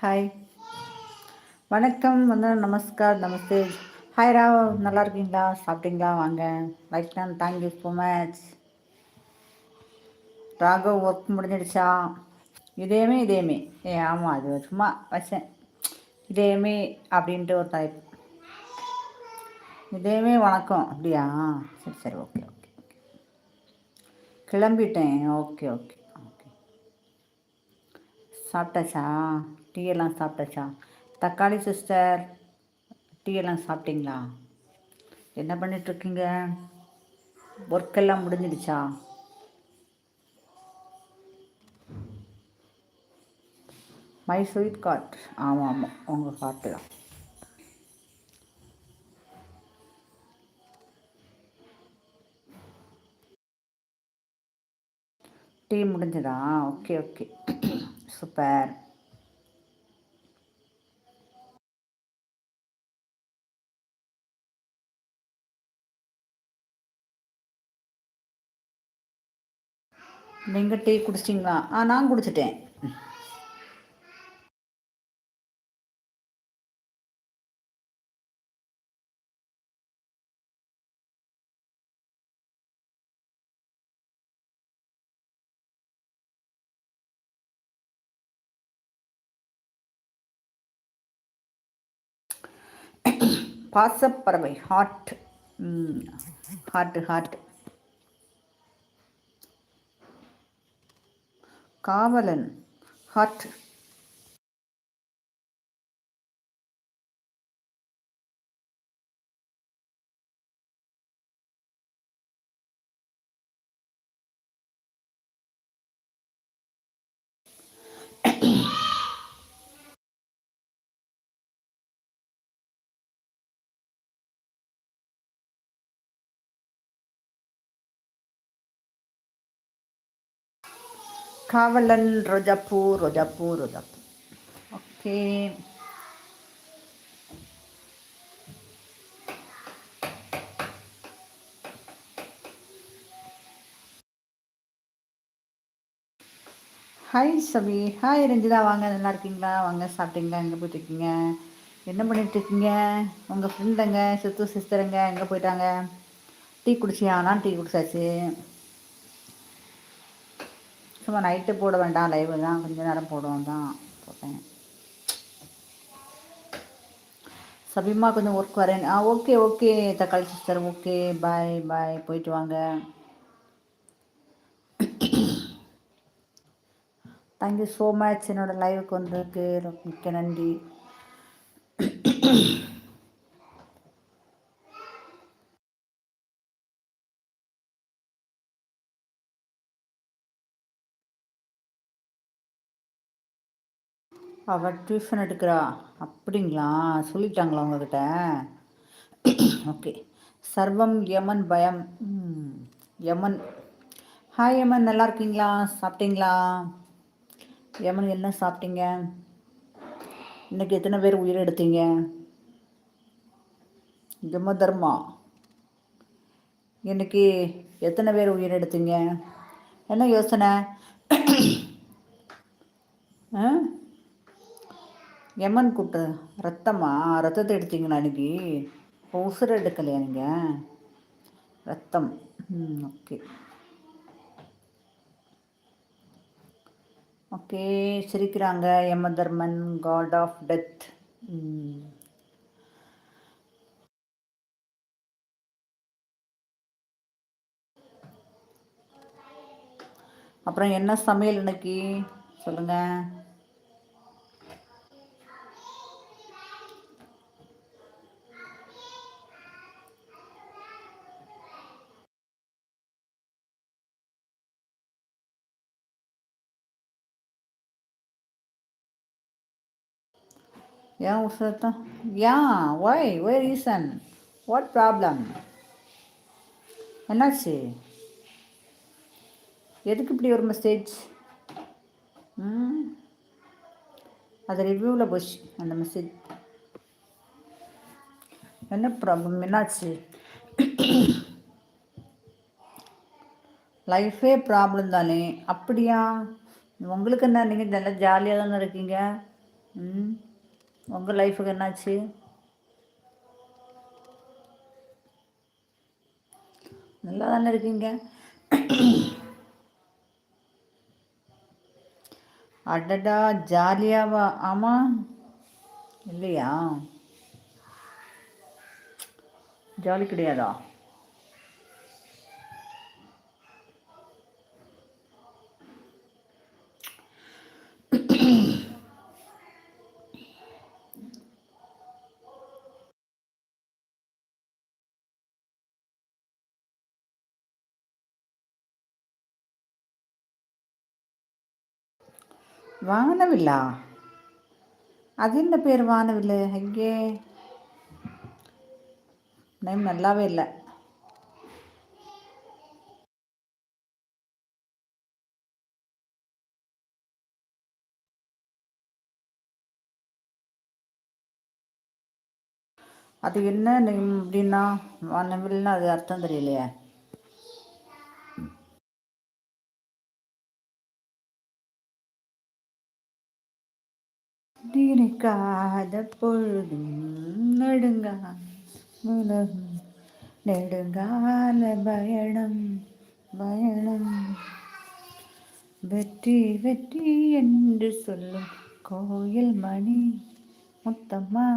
Hi வணக்கம் வந்து நமஸ்கார் நமஸ்தே. Hi Rao. நல்லா இருக்கீங்களா சாப்பிட்டீங்களா? வாங்க. லைக் நான் thank you so much Raghav work முடிஞ்சிடுச்சா? இதேமே இதேமே ஏ ஆமாம் அது சும்மா வச்சேன். இதேமே அப்படின்ட்டு ஒரு டைப் இதேமே வணக்கம். அப்படியா? சரி சரி ஓகே ஓகே கிளம்பிட்டேன். ஓகே ஓகே ஓகே சாப்பிட்டாச்சா? டீ எல்லாம் சாப்பிட்டாச்சா? தக்காளி சிஸ்டர் டீ எல்லாம் சாப்பிட்டீங்களா? என்ன பண்ணிகிட்ருக்கீங்க ஒர்க்கெல்லாம் முடிஞ்சிடுச்சா? மை ஸ்வீட் கார்ட் ஆமாம் ஆமாம் உங்கள் கார்ட்டு தான். டீ முடிஞ்சதா? Okay okay. சூப்பர். நீங்கள் டீ குடிச்சிட்டிங்களா? ஆ நான் குடிச்சிட்டேன். பாசப்பறவை ஹார்ட் ஹார்ட் ஹார்ட் காவலன். ஹார்ட் காவலன் ரோஜாப்பூ ரோஜாப்பூ ரோஜாப்பூ. Okay. Hi Sabi hi Ranjitha வாங்க நல்லா இருக்கீங்களா? வாங்க சாப்பிட்டீங்களா? எங்கே போயிட்டுருக்கீங்க என்ன பண்ணிகிட்ருக்கீங்க உங்கள் ஃப்ரெண்டுங்க சித்து சிஸ்டருங்க எங்கே போயிட்டாங்க? டீ குடிச்சியா? நான் டீ குடிச்சாச்சு. சும்மா நைட்டு போட வேண்டாம் லைவ் தான். கொஞ்ச நேரம் போடுவோம் தான் போட்டேன். சபிமா கொஞ்சம் ஒர்க் வரேன். ஆ ஓகே ஓகே தக்காளி சிஸ்டர் ஓகே பாய் பாய் போயிட்டு வாங்க. தேங்க்யூ ஸோ மச் என்னோடய லைவுக்கு வந்ததுக்கு மிக்க நன்றி. அவள் டியூஷன் எடுக்கிறா. அப்படிங்களா? சொல்லிட்டாங்களா உங்ககிட்ட? ஓகே சர்வம் யமன் பயம். யமன். ஹாய் யமன். நல்லா இருக்கீங்களா? சாப்பிட்டீங்களா? யமன் என்ன சாப்பிட்டீங்க? இன்னைக்கு எத்தனை பேர் உயிர் எடுத்தீங்க? யம தர்மா இன்னைக்கு எத்தனை பேர் உயிர் எடுத்தீங்க? என்ன யோசனை? ஆ? எம்மன் கூப்பிட்டு ரத்தமா ரத்தத்தை எடுத்தீங்களா அன்றைக்கி உசுரை எடுக்கலையா நீங்கள் ரத்தம். ம் ஓகே. ஓகே சிரிக்கிறாங்க. யமதர்மன் காட் ஆஃப் டெத் அப்புறம் என்ன சமையல் இன்னைக்கு சொல்லுங்கள் ஏன் உசத்தம் ஏன் why why reason what problem என்னாச்சு? எதுக்கு இப்படி ஒரு மெசேஜ் அது ரிவ்யூவில் போச்சு அந்த மெசேஜ் என்ன ப்ராப்ளம் என்னாச்சு? லைஃபே ப்ராப்ளம் தானே. அப்படியா? உங்களுக்கு என்ன நீங்கள் நல்லா ஜாலியாக தானே இருக்கீங்க? ம்? உங்கள் லைஃபுக்கு என்னாச்சு? நல்லா தானே இருக்கீங்க? அடடா ஜாலியாவா? ஆமாம் இல்லையா? ஜாலி கிடையாதா? வானவில்லா? அது என்ன பேர் வானவில் எங்கே நேம் நல்லாவே இல்லை. அது என்ன நேம் அப்படின்னா? வானவில்னா அது அர்த்தம் தெரியலையே. நினைக்காத பொழுதும் நெடுங்கா நெடுங்கால பயணம் பயணம் வெற்றி வெற்றி என்று சொல்லும் கோயில் மணி முத்தம்மா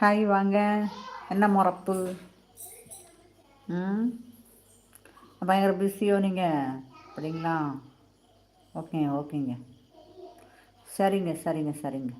ஹாய் வாங்க. என்ன முறப்பு ம்? பயங்கர பிஸியோ நீங்கள் அப்படிங்களா? ஓகே ஓகேங்க. சரிங்க சரிங்க சரிங்க.